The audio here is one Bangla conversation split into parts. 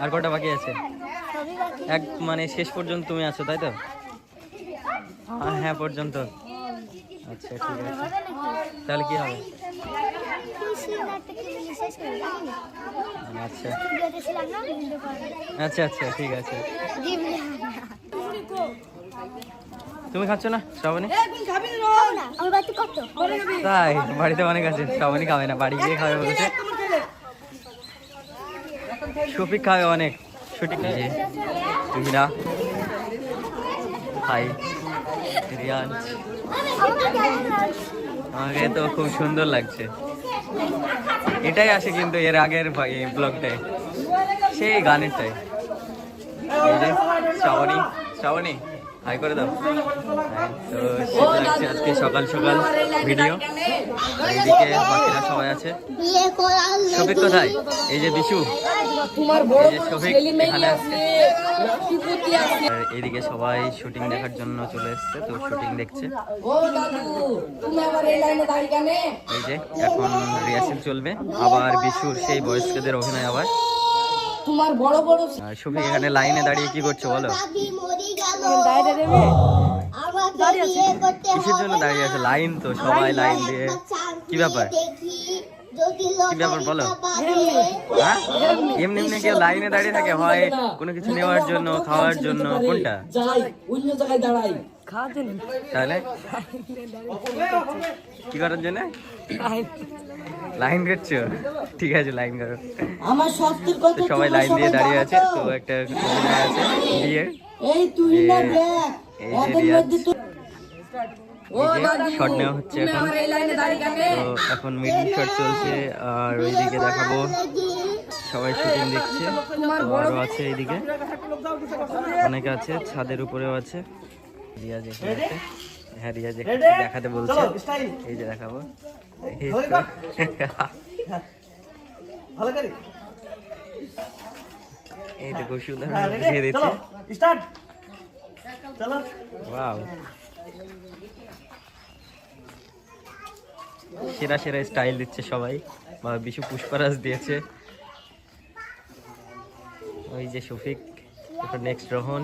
আর কটা বাকি আছে? এক মানে শেষ পর্যন্ত তুমি আছো তাই তো? হ্যাঁ পর্যন্ত? আচ্ছা ঠিক আছে। তাহলে কি হবে? আচ্ছা। করে আচ্ছা আচ্ছা ঠিক আছে। তুমি খাচ্ছ না? শ্রাবণী? না। তাই বাড়িতে অনেক আছে। শ্রাবণী খাবে না বাড়ি গিয়ে খাবে বলছে। শফিক খাবে অনেক। ছুটি যে তুহিনা হাই রিয়াজ। আমাকে তো খুব সুন্দর লাগছে। এটাই আসে কিন্তু এর আগের ব্লগটায় সেই গানেরটাই। শ্রাবণী। শ্রাবণী হাই করে দাও। হ্যাঁ, তো লাগছে আজকে সকাল সকাল ভিডিও। এইদিকে বাকিরা সবাই আছে। শফিক কোথায়? এই যে বিশু। তোমার এই যে শফিক এখানে আসছে লক্ষ্মীপতি এইদিকে সবাই শুটিং দেখার জন্য চলে এসছে তো শুটিং দেখছে। ও দাদু তুমি আবার এই লাইনে দাঁড়িয়ে কেন? এই যে এখন রিহার্সেল চলবে। আবার বিশুর সেই বয়স্কদের অভিনয় আবার। তোমার বড় বড় আর এখানে লাইনে দাঁড়িয়ে কি করছ বলো? কিসের জন্য দাঁড়িয়ে আছে? লাইন তো সবাই লাইন দিয়ে। কি ব্যাপার? বলো? হ্যাঁ? এমনি এমনি কেউ লাইনে দাঁড়িয়ে থাকে হয় কোনো কিছু নেওয়ার জন্য খাওয়ার জন্য কোনটা? অন্য জায়গায় দাঁড়াই। তাহলে? কি করার জন্য? লাইন করছ ঠিক আছে লাইন করো আমার সত্যের কথা সবাই লাইন দিয়ে দাঁড়িয়ে আছে তো? একটা আছে বিয়ের এই তুই না দেখ এদের মধ্যে শট নেওয়া হচ্ছে এখন। তো এখন মিডিল শট চলছে আর ওইদিকে দেখাবো। সবাই শুটিং দেখছে তো আছে এইদিকে। অনেকে আছে ছাদের উপরেও আছে। রিয়াজ এখানে আছে। হ্যাঁ রিয়াজ দেখাতে বলছে। এই যে দেখাবো। এই তো। খুব সুন্দর দিচ্ছে। চলো ওয়াও সেরা সেরা স্টাইল দিচ্ছে সবাই। বা বিশু পুষ্পারাজ দিয়েছে। ওই যে শফিক তারপর নেক্সট রোহন।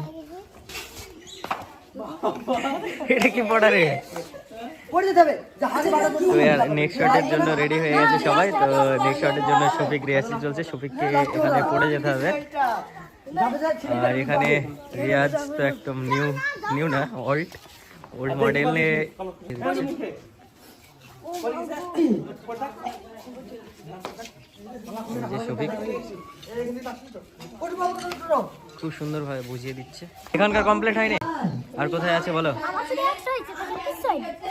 এটা কি পড়া রে পড়ে যেতে হবে। যা হাতে বাড়া তো নেক্সট শটের জন্য রেডি হয়ে গেছে সবাই। তো নেক্সট শটের জন্য শফিক রিহার্সেল চলছে। শফিককে এখানে পড়ে যেতে হবে। আর এখানে রিয়াজ তো একদম নিউ নিউ না ওল্ড ওল্ড মডেলে যে শফিক খুব সুন্দরভাবে বুঝিয়ে দিচ্ছে। এখানকার কমপ্লিট হয়নি? আর কোথায় আছে বলো?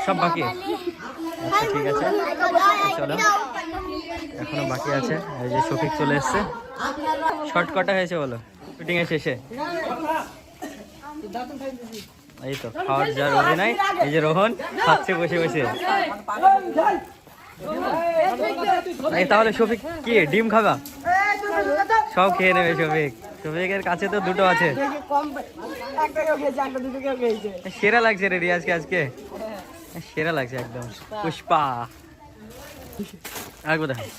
সব বাকি আচ্ছা ঠিক আছে। চলো। এখনও বাকি আছে। এই যে শফিক চলে এসছে। শর্ট কটা হয়েছে বলো। শুটিং এর শেষে। এই তো খাওয়ার যার অভিনয় এই যে রোহন খাচ্ছে বসে বসে এই তাহলে শফিক কি ডিম খাবা সব খেয়ে নেবে শফিক শফিকের কাছে তো দুটো আছে সেরা লাগছে রে রিয়াজকে আজকে সেরা লাগছে একদম পুষ্পা আর কোথায়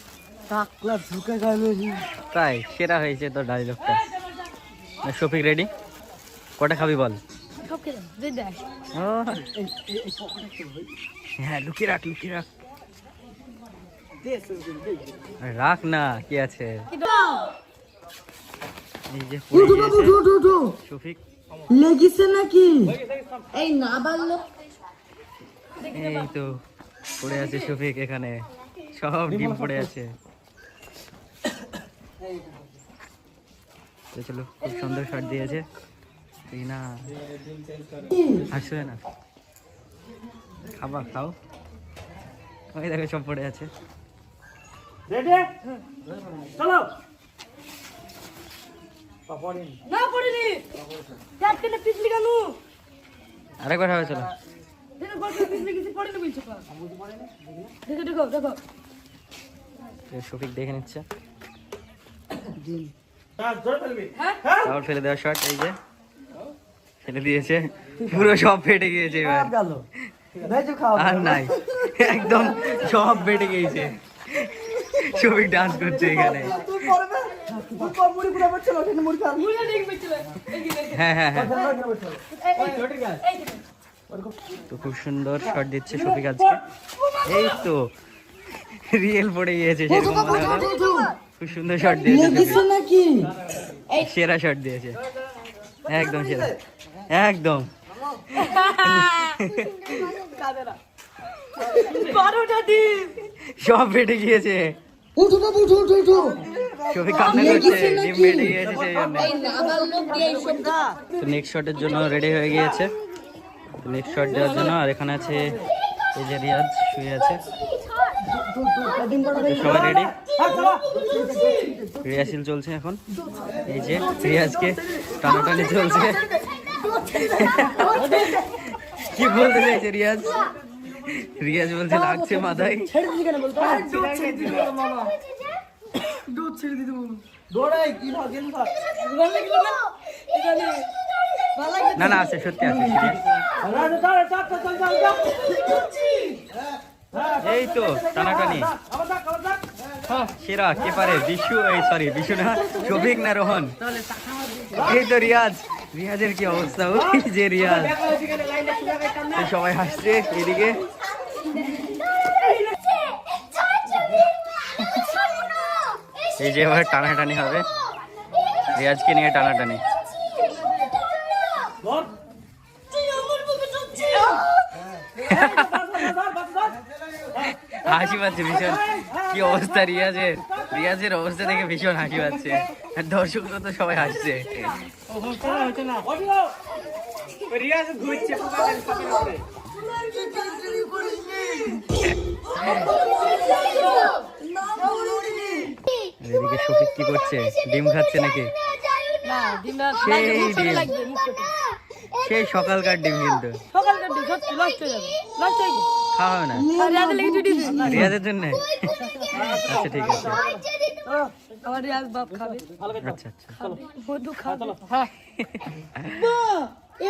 তাই সেরা হয়েছে তো ডায়লগটা শফিক রেডি কটা খাবি বল সব খেলাম দুই দেখ। হ্যাঁ লুকিয়ে রাখ লুকিয়ে রাখ। রাখ না কি আছে? এই যে শফিক। লেগেছে নাকি? এই না বাড়লো। এই তো পড়ে আছে শফিক এখানে। সব ডিম পড়ে আছে। চলো খুব সুন্দর শট দিয়েছে। না। আসবে না। খাবা খাও। ওই দেখো সব পড়ে আছে। রেডি? চলো। না পড়িনি। চার পিছলি কেন আরেকবার হবে চলো। দেখো শফিক নিচ্ছে। হ্যাঁ ফেলবি। তারপর ফেলে দেওয়া শট এই যে। ফেলে দিয়েছে। পুরো সব ফেটে গিয়েছে এবার। আর নাই। একদম সব বেটে গিয়েছে। শফিক ডান্স করছে এখানে। হ্যাঁ হ্যাঁ হ্যাঁ। তো খুব সুন্দর শট দিচ্ছে শফিক আজকে এই তো রিয়েল পড়ে গিয়েছে সেরকম খুব সুন্দর শট দিয়েছে সেরা শট দিয়েছে। একদম সেরা। একদম। সব ফেটে গিয়েছে। উঠো বাবু উঠো উঠো উঠো। শফিক কান্না করছে ডিম ফেটে গিয়েছে সেই জন্য। তো নেক্সট শটের জন্য রেডি হয়ে গিয়েছে। নেক্সট শট দেওয়ার জন্য আর এখানে আছে এই যে রিয়াজ শুয়ে আছে। সবাই রেডি রিহার্সেল চলছে এখন। এই যে রিয়াজকে টানাটানি চলছে। কি বলতে চাইছে রিয়াজ? রিয়াজ বলছে লাগছে মাথায়। না? না আছে সত্যি আছে serious। রাজা চল চল চল চল চল এই তো টানাটানি। আবার দেখ আবার দেখ সেরা কে পারে বিশু এই সরি বিশু না শফিক না রোহন। এই তো রিয়াজ। রিয়াজের কি অবস্থা ওই যে রিয়াজ সবাই হাসছে এদিকে। এই যে এবার টানাটানি হবে। রিয়াজকে নিয়ে টানাটানি। হাসি পাচ্ছে ভীষণ। কি অবস্থা রিয়াজের? রিয়াজের অবস্থা দেখে ভীষণ হাসি পাচ্ছে। আর দর্শকরা তো সবাই হাসছে। এদিকে শফিক কি করছে? ডিম খাচ্ছে নাকি? সেই ডিম। সেই সকালকার ডিম কিন্তু। সকালকার ডিম সত্যি হয়ে যাবে। হয়ে যাবে। খাওয়া হবে না। রিয়াজের জন্য আচ্ছা ঠিক আছে আমার রিয়াজ বাপ খাবে আচ্ছা আচ্ছা বন্ধু খাবে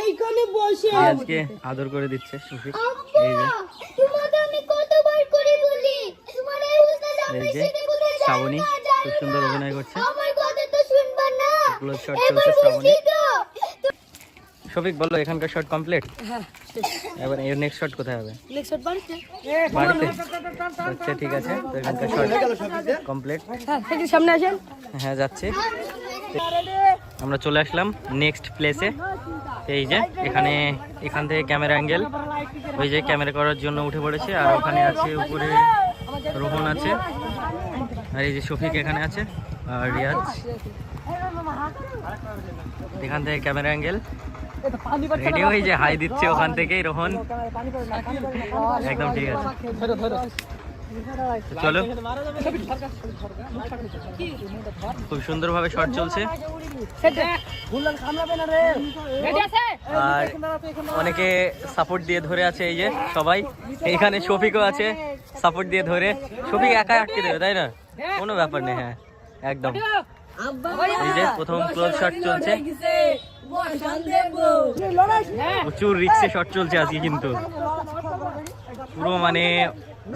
এইখানে বসে রিয়াজকে আদর করে দিচ্ছে শফিক এই যে। তোমাকে আমি কতবার করে বলি? তোমার এই উস্তাদ এই যে শ্রাবণী খুব সুন্দর অভিনয় করছে। আমার কথা তো শুনবা না। ক্লোজ শট চলছে শ্রাবণী। শফিক বলল এখানকার শট কমপ্লিট হ্যাঁ। এবার এর নেক্সট শট কোথায় হবে? নেক্সট শট বাড়ছে বাড়িতে। আচ্ছা ঠিক আছে। তো এখানকার শট কমপ্লিট হ্যাঁ সামনে আসেন। হ্যাঁ যাচ্ছে। আমরা চলে আসলাম নেক্সট প্লেসে এই যে এখানে এখান থেকে ক্যামেরা অ্যাঙ্গেল ওই যে ক্যামেরা করার জন্য উঠে পড়েছে আর ওখানে আছে উপরে রোহন আছে। আর এই যে শফিক এখানে আছে আর রিয়াজ। এখান থেকে ক্যামেরা অ্যাঙ্গেল রেডি হয়ে যে হাই দিচ্ছে ওখান থেকেই রোহন। একদম ঠিক আছে। চলো। খুব সুন্দরভাবে শট চলছে। আর অনেকে সাপোর্ট দিয়ে ধরে আছে এই যে সবাই। এখানে শফিকও আছে সাপোর্ট দিয়ে ধরে। শফিক একাই আটকে দেবে তাই না? কোনো ব্যাপার নেই হ্যাঁ একদম। এই যে প্রথম ক্লোজ শট চলছে। প্রচুর রিক্সে শট চলছে আজকে কিন্তু পুরো মানে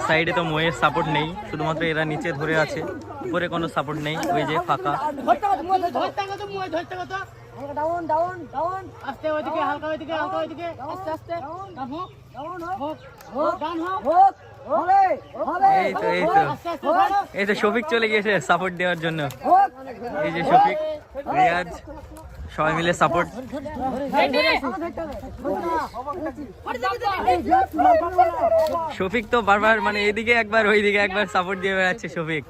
সাইডে তো ময়ের সাপোর্ট নেই শুধুমাত্র এরা নিচে ধরে আছে উপরে কোনো সাপোর্ট নেই ওই যে ফাঁকা আস্তে ওইদিকে হালকা ওইদিকে হালকা ওইদিকে আস্তে আস্তে ডান হোক হোক ডান হোক এই তো এই তো। এই তো শফিক চলে গিয়েছে সাপোর্ট দেওয়ার জন্য। এই যে শফিক রিয়াজ সবাই মিলে সাপোর্ট শফিক তো বারবার মানে এদিকে একবার ওইদিকে একবার সাপোর্ট দিয়ে বেড়াচ্ছে শফিক।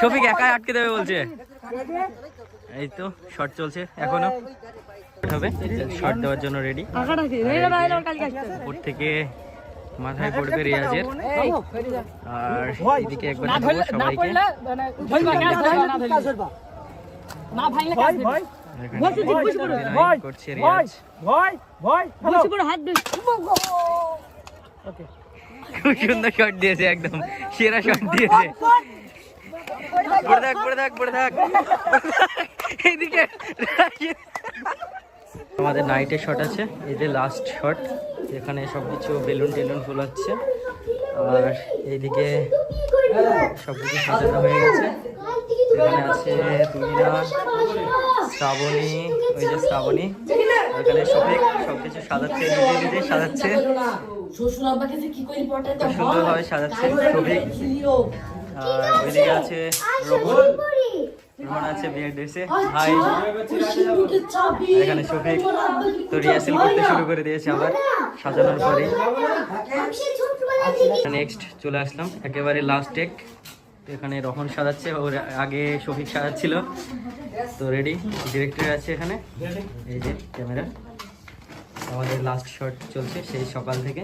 শফিক একাই আটকে দেবে বলছে। এই তো শর্ট চলছে এখনও। হবে শর্ট দেওয়ার জন্য রেডি। উপর থেকে মাথায় পড়বে রিয়াজের আর এদিকে একবার না ধরলে- না সবাইকে। পড়লে, মানে, না ধরলে। না ভাঙলে কাজ দেবে। বসে দিক, বসে পড়ো। অভিনয় করছে রিয়াজ। ভয় ভয় বসে পড়ো, হাত বেশ। খুব সুন্দর শট দিয়েছে একদম সেরা শট দিয়েছে। পড়ে থাক পড়ে থাক। পড়ে থাক এইদিকে আমাদের নাইটের শট আছে, এই যে লাস্ট শট এখানে সব কিছু বেলুন টেলুন ফোলাচ্ছে, আর এইদিকে সব কিছু সাজানো হয়ে গেছে। এখানে আছে তুমিরা, শ্রাবণী, ওই যে শ্রাবণী, এখানে শফিক সব কিছু সাজাচ্ছে নিজে নিজে সাজাচ্ছে। সুন্দরভাবে সাজাচ্ছে শফিক আর ওইদিকে আছে রোহন রোহন আছে বিয়ের ড্রেসে হাই এখানে শফিক তো রিহার্সেল করতে শুরু করে দিয়েছে আবার সাজানোর পরে। নেক্সট চলে আসলাম একেবারে লাস্ট টেক এখানে রহন সাজাচ্ছে ওর আগে শফিক সাজাচ্ছিল। তো রেডি ডিরেক্টর আছে এখানে। এই যে ক্যামেরা আমাদের লাস্ট শট চলছে সেই সকাল থেকে।